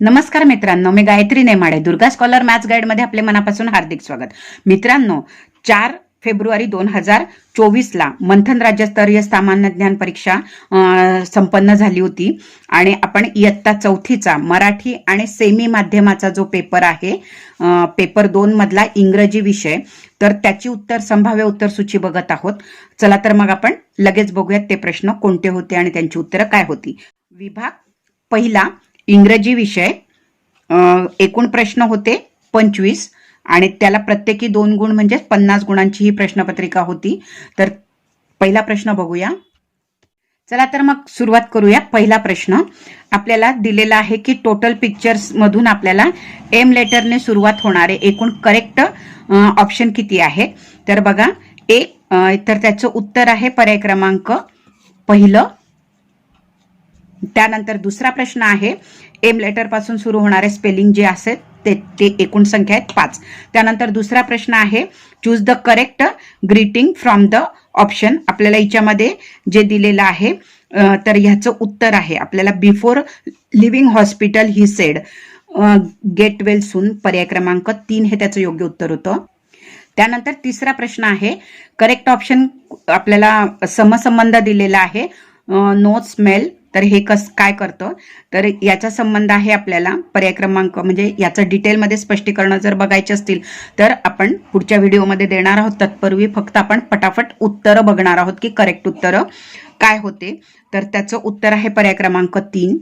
नमस्कार मित्रांनो मी गायत्री नेमाडे दुर्गा स्कॉलर मॅथ्स गाईडमध्ये आपले मनापासून हार्दिक स्वागत. मित्रांनो चार फेब्रुवारी दोन हजार चोवीसला मंथन राज्यस्तरीय सामान्य ज्ञान परीक्षा संपन्न झाली होती आणि आपण इयत्ता चौथीचा मराठी आणि सेमी माध्यमाचा जो पेपर आहे पेपर दोन मधला इंग्रजी विषय तर त्याची उत्तर संभाव्य उत्तर सूची बघत आहोत. चला तर मग आपण लगेच बघूयात ते प्रश्न कोणते होते आणि त्यांची उत्तरं काय होती. विभाग पहिला इंग्रजी विषय एकूण प्रश्न होते पंचवीस आणि त्याला प्रत्येकी दोन गुण म्हणजे पन्नास गुणांची ही प्रश्नपत्रिका होती. तर पहिला प्रश्न बघूया. चला तर मग सुरुवात करूया पहिला प्रश्न. आपल्याला दिलेला आहे की टोटल पिक्चर्स मधून आपल्याला एम लेटरने सुरुवात होणारे एकूण करेक्ट ऑप्शन किती आहे? तर बघा ए तर त्याचं उत्तर आहे पर्याय क्रमांक पहिलं. त्यानंतर दुसरा प्रश्न आहे एम लेटरपासून सुरू होणारे स्पेलिंग जे असेल ते ते एकूण संख्या आहेत पाच. त्यानंतर दुसरा प्रश्न आहे choose the correct greeting from the option आपल्याला याच्यामध्ये जे दिलेलं आहे तर ह्याचं उत्तर आहे. आपल्याला before leaving hospital he said get well soon पर्याय क्रमांक तीन हे त्याचं योग्य उत्तर होतं. त्यानंतर तिसरा प्रश्न आहे करेक्ट ऑप्शन आपल्याला समसंबंध दिलेला आहे नो स्मेल तर हे कस काय करतं? तर याचा संबंध आहे आपल्याला पर्याय क्रमांक म्हणजे याचं डिटेलमध्ये स्पष्टीकरण जर बघायचे असतील तर आपण पुढच्या व्हिडिओमध्ये देणार आहोत. तत्पूर्वी फक्त आपण पटापट उत्तरं बघणार आहोत की करेक्ट उत्तरं काय होते. तर त्याचं उत्तर आहे पर्याय क्रमांक तीन.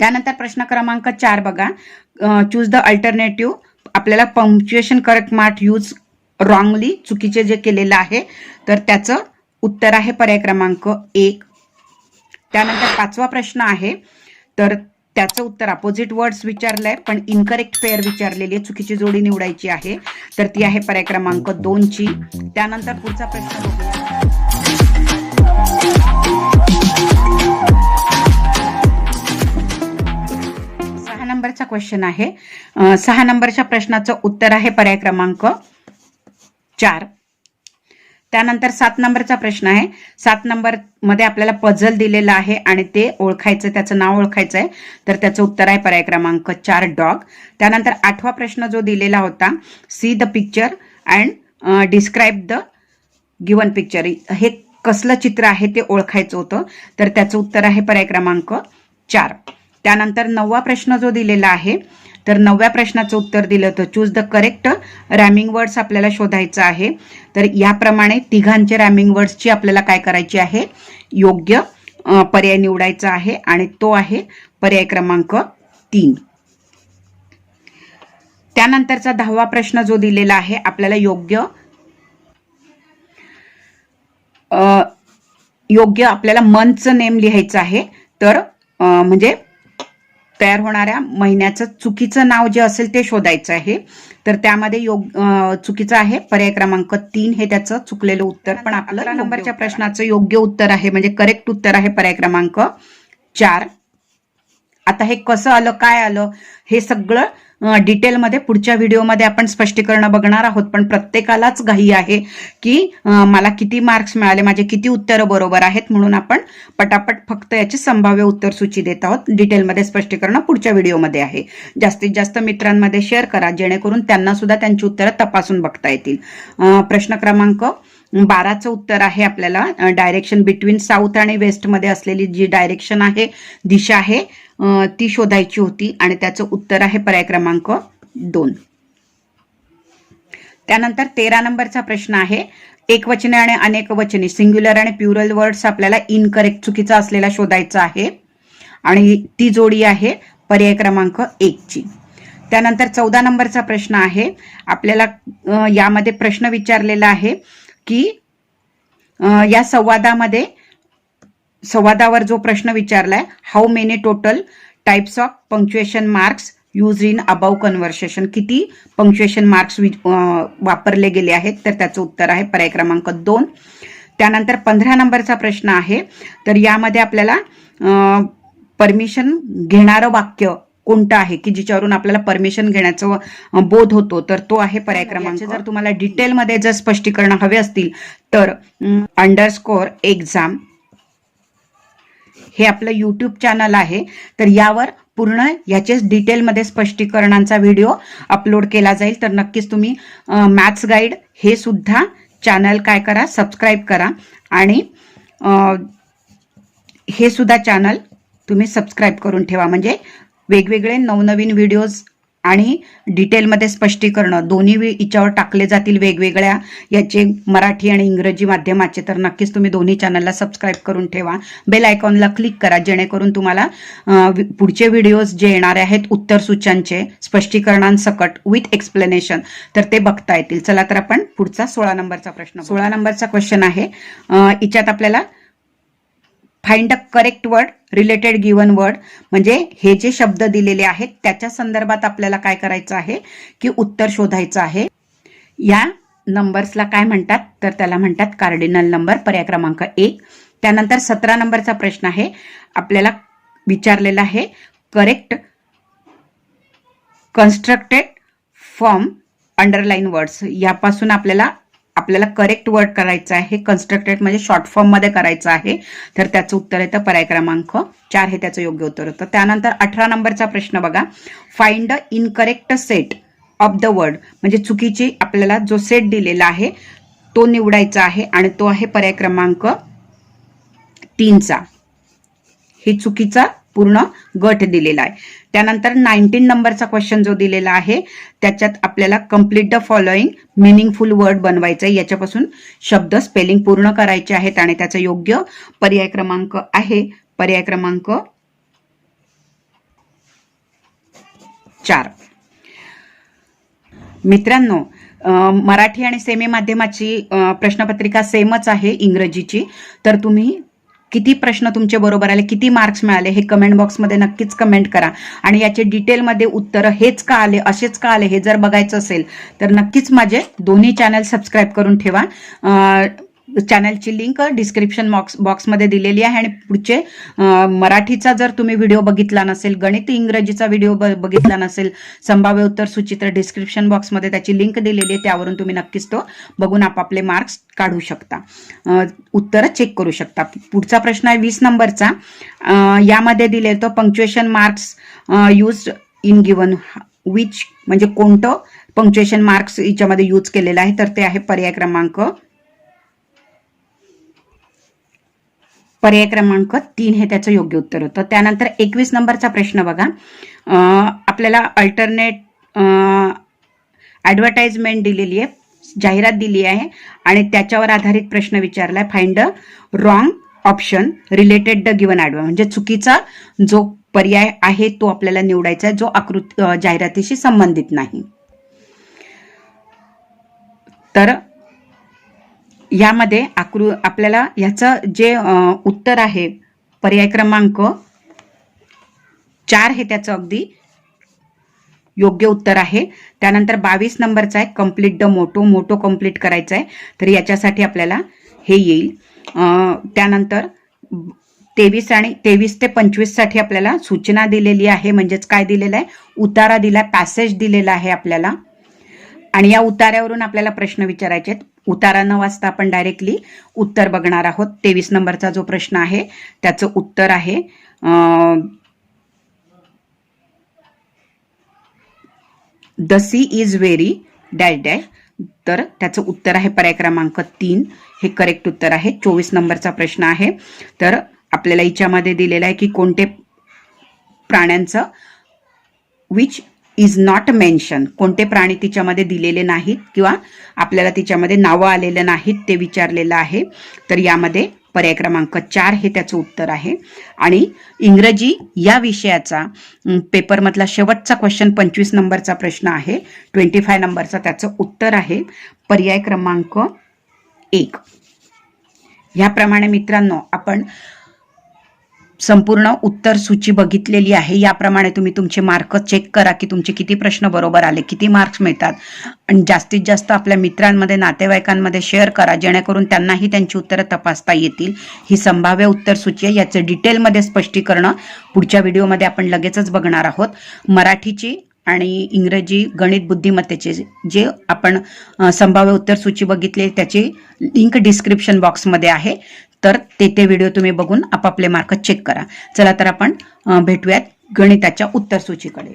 त्यानंतर प्रश्न क्रमांक चार बघा. चूज द अल्टरनेटिव्ह आपल्याला punctuation correct mark use wrongly चुकीचे जे केलेलं आहे तर त्याचं उत्तर आहे पर्याय क्रमांक एक. त्यानंतर पाचवा प्रश्न आहे. तर त्याचं उत्तर अपोजिट वर्ड्स विचारलंय पण इनकरेक्ट पेअर विचारलेली आहे चुकीची जोडी निवडायची आहे. तर ती आहे पर्याय क्रमांक दोनची त्यानंतर पुढचा प्रश्न सहा नंबरचा क्वेश्चन आहे. सहा नंबरच्या प्रश्नाचं उत्तर आहे पर्याय क्रमांक चार. त्यानंतर सात नंबरचा प्रश्न आहे. सात नंबरमध्ये आपल्याला पझल दिलेला आहे आणि ते ओळखायचं त्याचं नाव ओळखायचं आहे तर त्याचं उत्तर आहे पर्याय क्रमांक चार डॉग त्यानंतर आठवा प्रश्न जो दिलेला होता see the picture and describe the given picture हे कसलं चित्र आहे ते ओळखायचं होतं. तर त्याचं उत्तर आहे पर्याय क्रमांक चार. त्यानंतर नववा प्रश्न जो दिलेला आहे तर नवव्या प्रश्नाचं उत्तर दिलं होतं choose the correct rhyming words आपल्याला शोधायचं आहे. तर याप्रमाणे तिघांचे रॅमिंग वर्ड्सची आपल्याला काय करायची आहे? योग्य पर्याय निवडायचा आहे आणि तो आहे पर्याय क्रमांक तीन. त्यानंतरचा दहावा प्रश्न जो दिलेला आहे आपल्याला योग्य योग्य आपल्याला मंथचं नेम लिहायचं आहे. तर म्हणजे तयार होणाऱ्या महिन्याचं चुकीचं नाव जे असेल ते शोधायचं आहे. तर त्यामध्ये योग चुकीचं आहे. पर्याय क्रमांक तीन हे त्याचं चुकलेलं उत्तर पण आपलं नंबरच्या प्रश्नाचं योग्य उत्तर आहे. म्हणजे करेक्ट उत्तर आहे पर्याय क्रमांक चार. आता हे कसं आलं काय आलं हे सगळं डिटेलमध्ये पुढच्या व्हिडिओमध्ये आपण स्पष्टीकरण बघणार आहोत. पण प्रत्येकालाच घाई आहे की मला किती मार्क्स मिळाले माझे किती उत्तरं बरोबर आहेत म्हणून आपण पटापट फक्त याची संभाव्य उत्तर सूची देत आहोत. डिटेलमध्ये स्पष्टीकरण पुढच्या व्हिडिओमध्ये आहे. जास्तीत जास्त मित्रांमध्ये शेअर करा जेणेकरून त्यांना सुद्धा त्यांची उत्तरं तपासून बघता येतील. प्रश्न क्रमांक बाराचं उत्तर आहे आपल्याला. डायरेक्शन बिटवीन साऊथ आणि वेस्टमध्ये असलेली जी डायरेक्शन आहे दिशा आहे ती शोधायची होती आणि त्याचं उत्तर आहे पर्याय क्रमांक दोन. त्यानंतर तेरा नंबरचा प्रश्न आहे. एकवचने आणि अनेक वचने सिंग्युलर आणि प्युरल वर्ड्स आपल्याला इनकरेक्ट चुकीचा असलेला शोधायचा आहे. आणि ती जोडी आहे पर्याय क्रमांक एकची. त्यानंतर चौदा नंबरचा प्रश्न आहे. आपल्याला यामध्ये प्रश्न विचारलेला आहे. की या संवादामध्ये संवादावर जो प्रश्न विचारलाय how many total types of punctuation marks use in above conversation किती पंक्च्युएशन मार्क्स वापरले गेले आहेत? तर त्याचं उत्तर आहे पर्याय क्रमांक दोन. त्यानंतर पंधरा नंबरचा प्रश्न आहे. तर यामध्ये आपल्याला परमिशन घेणारं वाक्य कोणतं आहे की जिच्यावरून आपल्याला परमिशन घेण्याचं बोध होतो तर तो आहे पर्याय क्रमांक. जर तुम्हाला डिटेलमध्ये जर स्पष्टीकरण हवे असतील तर अंडरस्कोर एक्झाम हे आपलं यूट्यूब चॅनल आहे. तर यावर पूर्ण याचेच डिटेलमध्ये स्पष्टीकरणांचा व्हिडिओ अपलोड केला जाईल. तर नक्कीच तुम्ही मॅथ्स गाईड हे सुद्धा चॅनल काय करा सबस्क्राईब करा. आणि हे सुद्धा चॅनल तुम्ही सबस्क्राईब करून ठेवा. म्हणजे वेगवेगळे नवनवीन व्हिडिओज आणि डिटेलमध्ये स्पष्टीकरण. दोन्ही वे- याच्यावर टाकले जातील वेगवेगळ्या. याचे मराठी आणि इंग्रजी माध्यमाचे तर नक्कीच तुम्ही दोन्ही चॅनलला सबस्क्राईब करून ठेवा. बेल आयकॉनला क्लिक करा जेणेकरून तुम्हाला पुढचे व्हिडिओज जे येणारे आहेत उत्तर सूचांचे स्पष्टीकरणांसकट विथ एक्सप्लेनेशन तर ते बघता येतील. चला तर आपण पुढचा सोळा नंबरचा प्रश्न सोळा नंबरचा क्वेश्चन आहे. अ, याच्यात आपल्याला find a correct word related given word म्हणजे हे जे शब्द दिलेले आहेत त्याच्या संदर्भात आपल्याला काय करायचं आहे? की उत्तर शोधायचं आहे. या नंबर्सला काय म्हणतात? तर त्याला म्हणतात कार्डिनल नंबर पर्याय क्रमांक एक. त्यानंतर सतरा नंबरचा प्रश्न आहे. आपल्याला विचारलेला आहे correct constructed form underline words यापासून आपल्याला आपल्याला करेक्ट वर्ड करायचं आहे कन्स्ट्रक्टेड म्हणजे शॉर्ट फॉर्ममध्ये करायचं आहे. तर त्याचं उत्तर येतं पर्याय क्रमांक चार हे त्याचं योग्य उत्तर होतं. त्यानंतर अठरा नंबरचा प्रश्न बघा. Find incorrect set of the word म्हणजे चुकीची आपल्याला जो सेट दिलेला आहे तो निवडायचा आहे आणि तो आहे पर्याय क्रमांक तीनचा. हे चुकीचा पूर्ण गट दिलेला आहे. त्यानंतर नाईन्टीन नंबरचा क्वेश्चन जो दिलेला आहे त्याच्यात आपल्याला complete the following meaningful word बनवायचं आहे. याच्यापासून शब्द स्पेलिंग पूर्ण करायचे आहेत आणि त्याचा योग्य पर्याय क्रमांक आहे. पर्याय क्रमांक चार. मित्रांनो मराठी आणि सेमी माध्यमाची प्रश्नपत्रिका सेमच आहे इंग्रजीची. तर तुम्ही किती प्रश्न तुमचे बरोबर आले किती मार्क्स मिळाले हे कमेंट बॉक्समध्ये नक्कीच कमेंट करा. आणि याचे डिटेलमध्ये उत्तरं हेच का आले असेच का आले हे जर बघायचं असेल तर नक्कीच माझे दोन्ही चॅनल सबस्क्राईब करून ठेवा. चॅनलची लिंक डिस्क्रिप्शन बॉक्स बॉक्समध्ये दिलेली आहे आणि पुढचे मराठीचा जर तुम्ही व्हिडिओ बघितला नसेल गणित इंग्रजीचा व्हिडिओ बघितला नसेल संभाव्य उत्तर सूची तर डिस्क्रिप्शन बॉक्समध्ये त्याची लिंक दिलेली आहे त्यावरून तुम्ही नक्कीच तो बघून आपापले मार्क्स काढू शकता. उत्तर उत्तरं चेक करू शकता. पुढचा प्रश्न आहे वीस नंबरचा. यामध्ये दिले तो punctuation marks use in given which म्हणजे कोणतं पंक्च्युएशन मार्क्स याच्यामध्ये यूज केलेलं आहे तर ते आहे पर्याय क्रमांक पर्याय क्रमांक तीन हे त्याचं योग्य उत्तर होतं. त्यानंतर एकवीस नंबरचा प्रश्न बघा. आपल्याला अल्टरनेट ॲडव्हर्टाइजमेंट दिलेली आहे जाहिरात दिली आहे आणि त्याच्यावर आधारित प्रश्न विचारलाय. Find wrong option related the given adverb म्हणजे चुकीचा जो पर्याय आहे तो आपल्याला निवडायचा आहे जो आकृती जाहिरातीशी संबंधित नाही. तर यामध्ये आकृ आपल्याला याचं जे उत्तर आहे पर्याय क्रमांक चार हे त्याचं अगदी. योग्य उत्तर आहे. त्यानंतर बावीस नंबरचा आहे complete the motto motto complete करायचा आहे. तर याच्यासाठी आपल्याला हे येईल. त्यानंतर तेवीस आणि तेवीस ते पंचवीससाठी आपल्याला सूचना दिलेली आहे. म्हणजेच काय दिलेलं आहे? उतारा दिला पॅसेज दिलेला आहे आपल्याला. आणि या उतार्यावरून आपल्याला प्रश्न विचारायचे आहेत. उतारा न वाचता आपण डायरेक्टली उत्तर बघणार आहोत. तेवीस नंबरचा जो प्रश्न आहे त्याचं उत्तर आहे the sea is very dash dash. तर त्याचं उत्तर आहे पर्याय क्रमांक तीन. हे करेक्ट उत्तर आहे. चोवीस नंबरचा प्रश्न आहे. तर आपल्याला याच्यामध्ये दिलेला आहे की कोणते प्राण्यांचं विच इज नॉट मेन्शन कोणते प्राणी तिच्यामध्ये दिलेले नाहीत किंवा आपल्याला तिच्यामध्ये नावं आलेलं नाहीत ते विचारलेलं आहे तर यामध्ये पर्याय क्रमांक चार हे त्याचं उत्तर आहे. आणि इंग्रजी या विषयाचा पेपरमधला शेवटचा क्वेश्चन पंचवीस नंबरचा प्रश्न आहे ट्वेंटी फाय नंबरचा त्याचं उत्तर आहे. पर्याय क्रमांक एक. ह्याप्रमाणे मित्रांनो आपण संपूर्ण उत्तर सूची बघितलेली आहे. याप्रमाणे तुम्ही तुमचे मार्क चेक करा की तुमचे किती प्रश्न बरोबर आले किती मार्क्स मिळतात. आणि जास्तीत जास्त आपल्या मित्रांमध्ये नातेवाईकांमध्ये शेअर करा जेणेकरून त्यांनाही त्यांची उत्तरं तपासता येतील. ही संभाव्य उत्तर सूची आहे. याचं डिटेलमध्ये स्पष्टीकरण पुढच्या व्हिडिओमध्ये आपण लगेचच बघणार आहोत. मराठीची आणि इंग्रजी गणित बुद्धिमत्तेचे जे आपण संभाव्य उत्तर सूची बघितली त्याची लिंक डिस्क्रिप्शन बॉक्समध्ये आहे. तर ते ते व्हिडिओ तुम्ही बघून आपापले मार्क चेक करा. चला तर आपण भेटूयात गणिताच्या उत्तरसूचीकडे